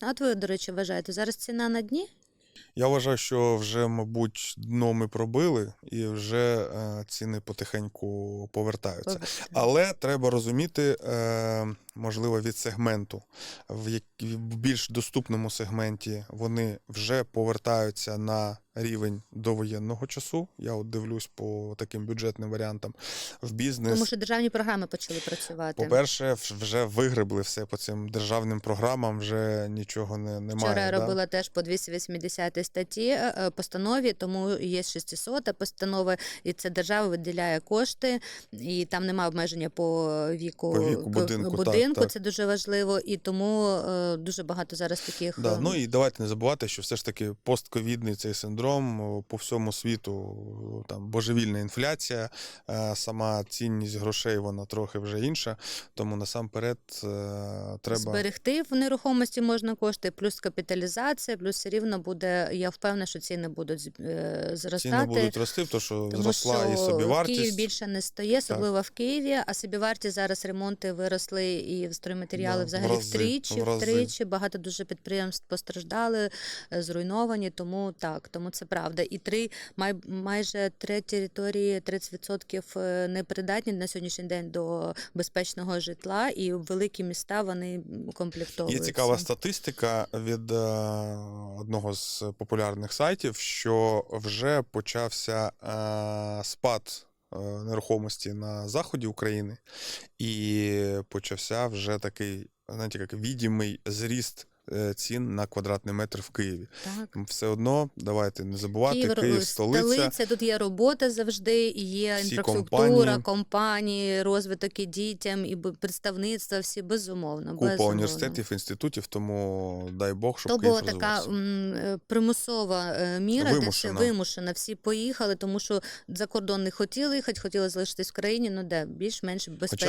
А от ви, до речі, вважаєте, зараз ціна на дні? Я вважаю, що вже, мабуть, дно ми пробили, і вже е, ціни потихеньку повертаються. Але треба розуміти, е, можливо, від сегменту. В, як, в більш доступному сегменті вони вже повертаються на рівень довоєнного часу. Я от дивлюсь по таким бюджетним варіантам. В бізнес. Тому що державні програми почали працювати. По-перше, вже вигребли все по цим державним програмам, вже нічого не, немає. Вчора да? робила теж по 280 статті е, е, постанові, тому є 600 постанова, і це держава виділяє кошти, і там немає обмеження по віку, По віку будинку, так, будинку. так. Це дуже важливо, і тому е, дуже багато зараз таких. Да, ну і давайте не забувати, що все ж таки постковідний цей синдром о, по всьому світу, там божевільна інфляція, е, сама цінність грошей вона трохи вже інша. Тому насамперед е, треба Зберегти в нерухомості можна кошти, плюс капіталізація, плюс все рівно буде. Я впевнена, що ціни будуть е, зростати. ціни будуть рости, тому що Тому зросла що і собівартість. Київ більше не стоїть, особливо в Києві. А собівартість зараз ремонти виросли і стройматеріали Да, взагалі в рази, втричі, в втричі. Багато дуже підприємств постраждали, зруйновані. Тому так, тому це правда. І три май, майже три території, 30% е, непридатні на сьогоднішній день до безпечного житла, і великі міста вони Є цікава статистика від е, одного з популярних сайтів, що вже почався е, спад нерухомості на заході України, і почався вже такий, знаєте, як відімий зріст цін на квадратний метр в Києві. Так. Все одно давайте не забувати, Київ, Київ, столиця. тут є робота завжди, і є Всі інфраструктура, компанії. компанії, розвиток і дітям, і представництва, всі безумовно. Купа безумовно. університетів, інститутів, тому дай Бог, щоб То Київ була така м, е, примусова е, міра, де Вимушена. все вимушена. Всі поїхали, тому що за кордон не хотіли їхати, хотіли залишитись в країні, ну де більш-менш безпечно.